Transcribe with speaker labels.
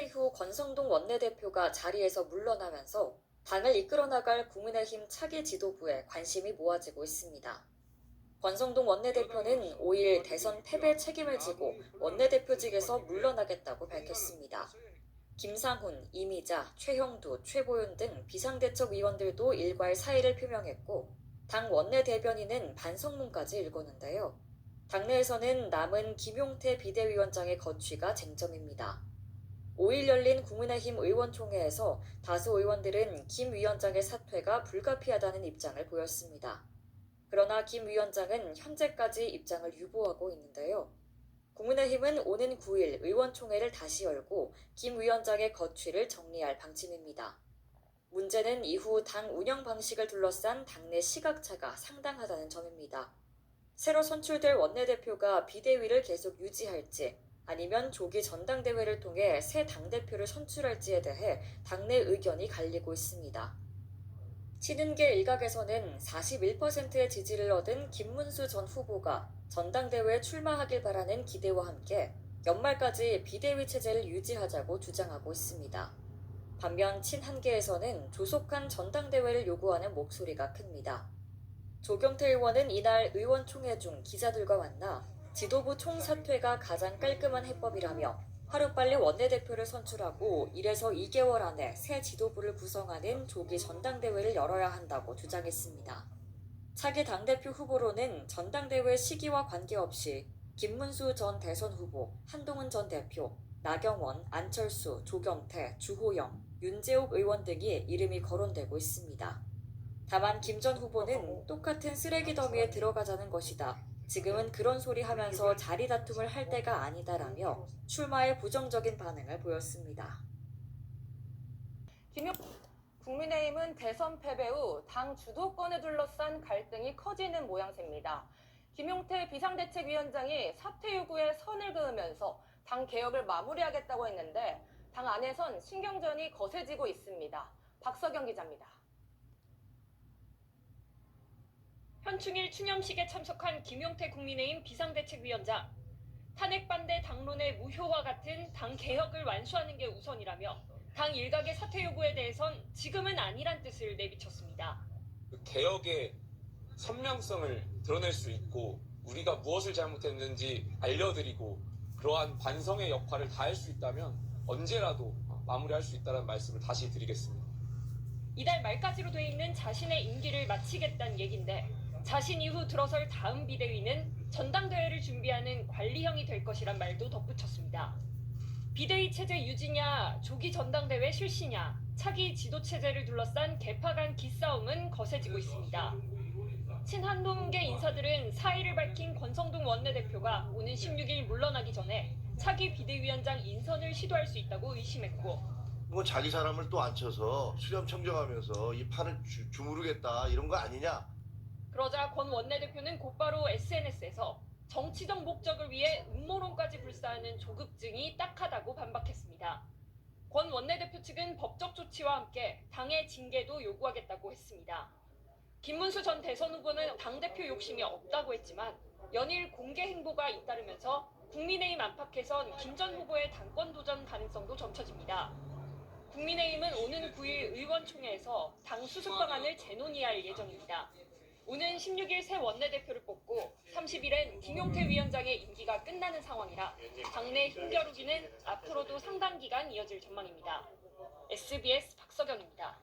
Speaker 1: 이후 권성동 원내대표가 자리에서 물러나면서 당을 이끌어 나갈 국민의힘 차기 지도부에 관심이 모아지고 있습니다. 권성동 원내대표는 5일 대선 패배 책임을 지고 원내대표직에서 물러나겠다고 밝혔습니다. 김상훈, 이미자, 최형두, 최보윤 등 비상대책위원들도 일괄 사의를 표명했고 당 원내대변인은 반성문까지 읽었는데요. 당내에서는 남은 김용태 비대위원장의 거취가 쟁점입니다. 5일 열린 국민의힘 의원총회에서 다수 의원들은 김 위원장의 사퇴가 불가피하다는 입장을 보였습니다. 그러나 김 위원장은 현재까지 입장을 유보하고 있는데요. 국민의힘은 오는 9일 의원총회를 다시 열고 김 위원장의 거취를 정리할 방침입니다. 문제는 이후 당 운영 방식을 둘러싼 당내 시각차가 상당하다는 점입니다. 새로 선출될 원내대표가 비대위를 계속 유지할지 아니면 조기 전당대회를 통해 새 당대표를 선출할지에 대해 당내 의견이 갈리고 있습니다. 친윤계 일각에서는 41%의 지지를 얻은 김문수 전 후보가 전당대회에 출마하길 바라는 기대와 함께 연말까지 비대위 체제를 유지하자고 주장하고 있습니다. 반면 친한계에서는 조속한 전당대회를 요구하는 목소리가 큽니다. 조경태 의원은 이날 의원총회 중 기자들과 만나 지도부 총사퇴가 가장 깔끔한 해법이라며 하루빨리 원내대표를 선출하고 1에서 2개월 안에 새 지도부를 구성하는 조기 전당대회를 열어야 한다고 주장했습니다. 차기 당대표 후보로는 전당대회 시기와 관계없이 김문수 전 대선 후보, 한동훈 전 대표, 나경원, 안철수, 조경태, 주호영, 윤재옥 의원 등이 이름이 거론되고 있습니다. 다만 김 전 후보는 똑같은 쓰레기 더미에 들어가자는 것이다. 지금은 그런 소리 하면서 자리 다툼을 할 때가 아니다라며 출마에 부정적인 반응을 보였습니다.
Speaker 2: 김용 국민의힘은 대선 패배 후 당 주도권을 둘러싼 갈등이 커지는 모양새입니다. 김용태 비상대책위원장이 사퇴 요구에 선을 그으면서 당 개혁을 마무리하겠다고 했는데 당 안에선 신경전이 거세지고 있습니다. 박서경 기자입니다.
Speaker 3: 현충일 추념식에 참석한 김용태 국민의힘 비상대책위원장. 탄핵 반대 당론의 무효와 같은 당 개혁을 완수하는 게 우선이라며 당 일각의 사퇴 요구에 대해선 지금은 아니란 뜻을 내비쳤습니다.
Speaker 4: 그 개혁의 선명성을 드러낼 수 있고 우리가 무엇을 잘못했는지 알려드리고 그러한 반성의 역할을 다할 수 있다면 언제라도 마무리할 수 있다는 말씀을 다시 드리겠습니다.
Speaker 3: 이달 말까지로 돼 있는 자신의 임기를 마치겠다는 얘긴데 자신 이후 들어설 다음 비대위는 전당대회를 준비하는 관리형이 될 것이란 말도 덧붙였습니다. 비대위 체제 유지냐, 조기 전당대회 실시냐, 차기 지도 체제를 둘러싼 개파 간 기싸움은 거세지고 있습니다. 친한동계 인사들은 사의를 밝힌 권성동 원내대표가 오는 16일 물러나기 전에 차기 비대위원장 인선을 시도할 수 있다고 의심했고
Speaker 5: 뭐 자기 사람을 또 앉혀서 수렴 청정하면서 이 판을 주, 주무르겠다 이런 거 아니냐?
Speaker 3: 그러자 권 원내대표는 곧바로 SNS에서 정치적 목적을 위해 음모론까지 불사하는 조급증이 딱하다고 반박했습니다. 권 원내대표 측은 법적 조치와 함께 당의 징계도 요구하겠다고 했습니다. 김문수 전 대선 후보는 당대표 욕심이 없다고 했지만 연일 공개 행보가 잇따르면서 국민의힘 안팎에선 김 전 후보의 당권 도전 가능성도 점쳐집니다. 국민의힘은 오는 9일 의원총회에서 당 수습 방안을 재논의할 예정입니다. 오는 16일 새 원내대표를 뽑고 30일엔 김용태 위원장의 임기가 끝나는 상황이라 당내 힘겨루기는 앞으로도 상당 기간 이어질 전망입니다. SBS 박서경입니다.